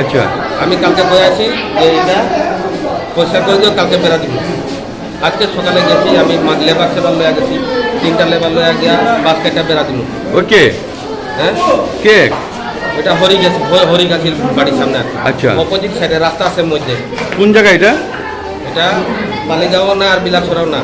আচ্ছা। আমি কালকে বয়ে আছি যে এটা পয়সা করে দিও কালকে বেড়া দিব। আজকে সকালে গেছি আমি লেবার সেবার লয়া গেছি তিনটা লেবার লয়া গিয়া বাস্কেটটা বেড়া দিল। ওকে হ্যাঁ? কে? এটা হরি গেছি হরি গাছির বাড়ির সামনে আচ্ছা। অপোজিট সাইডে রাস্তা আছে মধ্যে। কোন জায়গা এটা? এটা বালিগাঁও না আর বিলাসরাও না।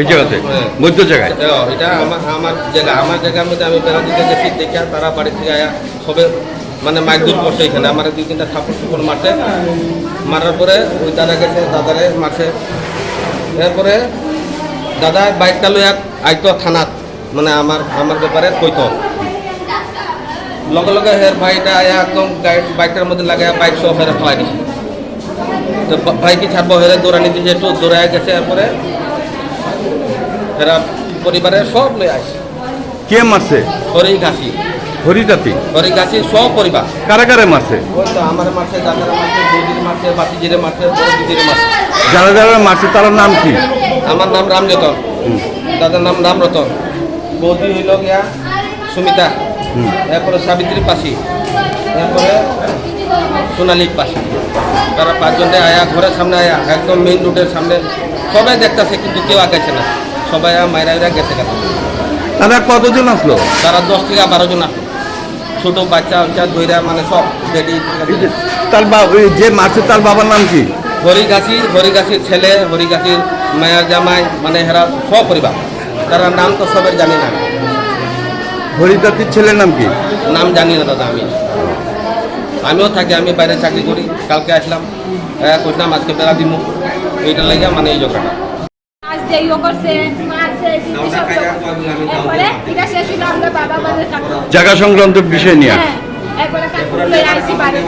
এই জায়গাতে? হ্যাঁ। মধ্য জায়গায়? এটা আমার আমার জায়গা আমার জায়গার মধ্যে আমি বেড়া দিতে গেছি দেখে তারা বাড়ি থেকে আয়া সবে মানে মাইক দূর করছে এখানে। আমার দুই তিনটা ঠাকুর টুকুর মারছে। মারার পরে ওই দাদা গেছে দাদারে মারছে। এরপরে দাদা বাইকটা লইয়া আইতো থানাত। মানে আমার আমার ব্যাপারে কইতো। লগে লগে হের ভাইটা একদম বাইকটার মধ্যে লাগাই বাইক সহ হেরে ফেলাই দিছে তো বা- ভাই কি ছাড়বো হেরে দৌড়ানি দিয়েছে একটু দৌড়ায় গেছে এরপরে এরা পরিবারের সব লয়ে আসে কে মারছে? হরি ঘাসি হরিতাতি হরি সব পরিবার কারা কারা মারছে আমার মারছে দাদারা মারছে বৌদির মারছে বাতিজিরে মারছে বড় দিদিরে মারছে যারা যারা মারছে তার নাম কি? আমার নাম রামরতন। দাদার নাম রামরতন। বৌদি হইল গিয়া সুমিতা। এরপরে সাবিত্রী পাশি। এরপরে সোনালী পাশি। তারা পাঁচজনে আয়া ঘরের সামনে আয়া একদম মেইন রোডের সামনে। সবাই দেখতেছে কিন্তু কেউ আগাইছে না। সবাই মাইরা গেছে গেছে তারা কতজন আসলো? তারা দশ থেকে বারো জন আসলো। ছোট বাচ্চা বাচ্চা দইরা মানে সব রেডি তার বা ওই যে মারছে তার বাবার নাম কি? হরিগাছি হরিগাছির ছেলে হরিগাছির মায়ের জামাই মানে হেরা সব পরিবার। তারা নাম তো সবের জানি না। হরিতাতির ছেলের নাম কি? নাম জানি না দাদা আমি। আমিও থাকি আমি বাইরে চাকরি করি। কালকে আসলাম। কইলাম আজকে বেড়া দিমু। এইটা লাগে মানে এই আজ যে ইয়ে করছে মারছে দিদি সব এরপরে এটা শেষ হলো আমরা বাবা জায়গা সংক্রান্ত বিষয় নিয়ে। হ্যাঁ এরপরে লই আইছি বাড়ি।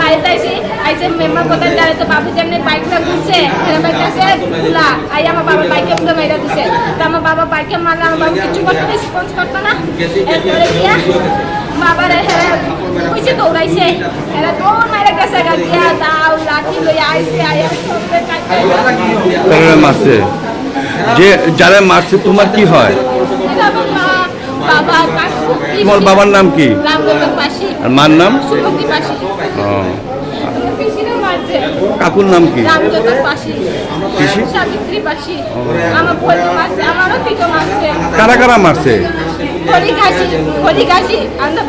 বাড়িতে আইছি আইসে মেম্বার কোথায় দাঁড়ায় তো বাবু যেমনি বাইকটা ঘুরছে আই আমার বাবা বাইকে উঠে মেয়েরা দিছে। তো আমার বাবা বাইকে মারলে আমার বাবা কিছু করতে রেসপন্স করতো না। এরপরে গিয়া বাবার হ্যাঁ কইছে দৌড়াইছে। এরা দৌড় মারে গেছে গা দিয়া দাও লাঠি লই আইছে আইয়া সবে কাটে মারছে। যে যারা মারছে তোমার কি হয়? তোমার বাবার নাম কি? আর মার নাম? কাকুর নাম কি। কারা কারা মারছে?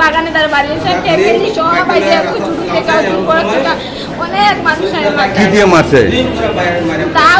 বাগানে তার বাড়ি অনেক মানুষ কি দিয়ে মারছে? তাও